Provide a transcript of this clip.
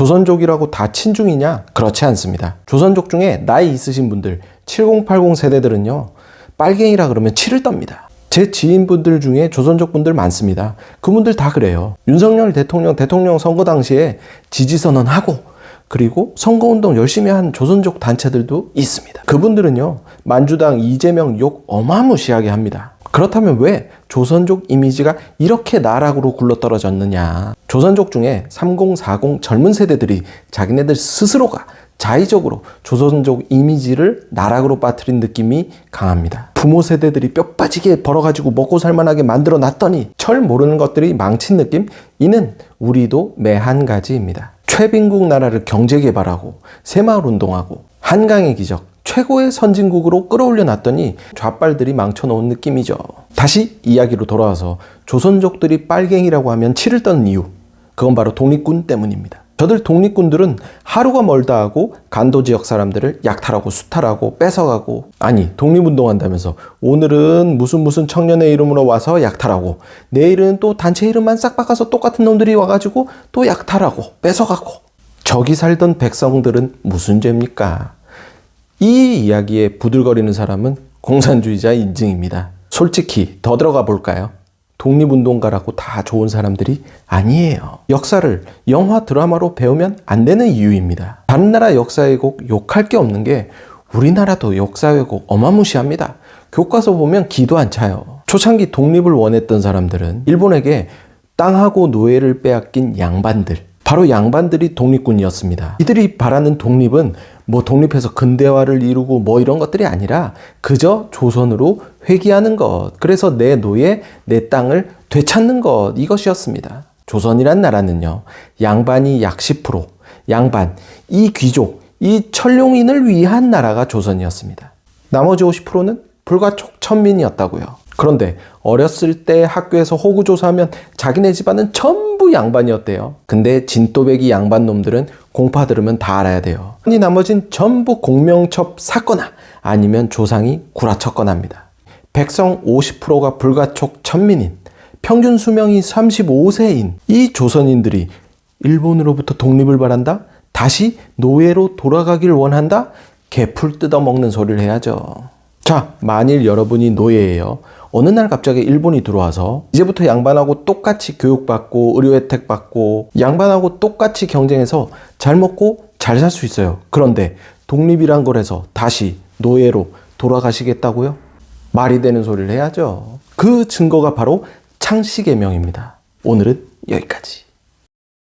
조선족이라고 다 친중이냐? 그렇지 않습니다. 조선족 중에 나이 있으신 분들 7080 세대들은요. 빨갱이라 그러면 치를 떱니다. 제 지인분들 중에 조선족 분들 많습니다. 그분들 다 그래요. 윤석열 대통령 대통령 선거 당시에 지지선언하고 그리고 선거운동 열심히 한 조선족 단체들도 있습니다. 그분들은요, 만주당 이재명 욕 어마무시하게 합니다. 그렇다면 왜 조선족 이미지가 이렇게 나락으로 굴러떨어졌느냐? 조선족 중에 30, 40 젊은 세대들이 자기네들 스스로가 자의적으로 조선족 이미지를 나락으로 빠뜨린 느낌이 강합니다. 부모 세대들이 뼈 빠지게 벌어가지고 먹고 살만하게 만들어 놨더니 철 모르는 것들이 망친 느낌? 이는 우리도 매한 가지입니다. 최빈국 나라를 경제 개발하고 새마을 운동하고 한강의 기적 최고의 선진국으로 끌어올려 놨더니 좌빨들이 망쳐놓은 느낌이죠. 다시 이야기로 돌아와서 조선족들이 빨갱이라고 하면 치를 떠는 이유 그건 바로 독립군 때문입니다. 저들 독립군들은 하루가 멀다 하고 간도 지역 사람들을 약탈하고 수탈하고 뺏어가고 아니 독립운동한다면서 오늘은 무슨 무슨 청년의 이름으로 와서 약탈하고 내일은 또 단체 이름만 싹 바꿔서 똑같은 놈들이 와가지고 또 약탈하고 뺏어가고 저기 살던 백성들은 무슨 죄입니까? 이 이야기에 부들거리는 사람은 공산주의자 인증입니다. 솔직히 더 들어가 볼까요? 독립운동가라고 다 좋은 사람들이 아니에요. 역사를 영화 드라마로 배우면 안 되는 이유입니다. 다른 나라 역사 왜곡 욕할 게 없는 게 우리나라도 역사 왜곡 어마무시합니다. 교과서 보면 기도 안 차요. 초창기 독립을 원했던 사람들은 일본에게 땅하고 노예를 빼앗긴 양반들, 바로 양반들이 독립군이었습니다. 이들이 바라는 독립은 뭐 독립해서 근대화를 이루고 뭐 이런 것들이 아니라 그저 조선으로 회귀하는 것. 그래서 내 노예, 내 땅을 되찾는 것. 이것이었습니다. 조선이란 나라는요, 양반이 약 10%, 양반, 이 귀족, 이 천룡인을 위한 나라가 조선이었습니다. 나머지 50%는 불가촉 천민이었다고요. 그런데 어렸을 때 학교에서 호구조사하면 자기네 집안은 전 부 양반이었대요. 근데 진또배기 양반 놈들은 공파 들으면 다 알아야 돼요. 이 나머진 전부 공명첩 사거나 아니면 조상이 구라쳤거나 합니다. 백성 50%가 불가촉 천민인, 평균 수명이 35세인 이 조선인들이 일본으로부터 독립을 바란다? 다시 노예로 돌아가길 원한다? 개풀 뜯어먹는 소리를 해야죠. 자, 만일 여러분이 노예예요. 어느 날 갑자기 일본이 들어와서 이제부터 양반하고 똑같이 교육받고 의료 혜택 받고 양반하고 똑같이 경쟁해서 잘 먹고 잘 살 수 있어요. 그런데 독립이란 걸 해서 다시 노예로 돌아가시겠다고요? 말이 되는 소리를 해야죠. 그 증거가 바로 창씨개명입니다. 오늘은 여기까지.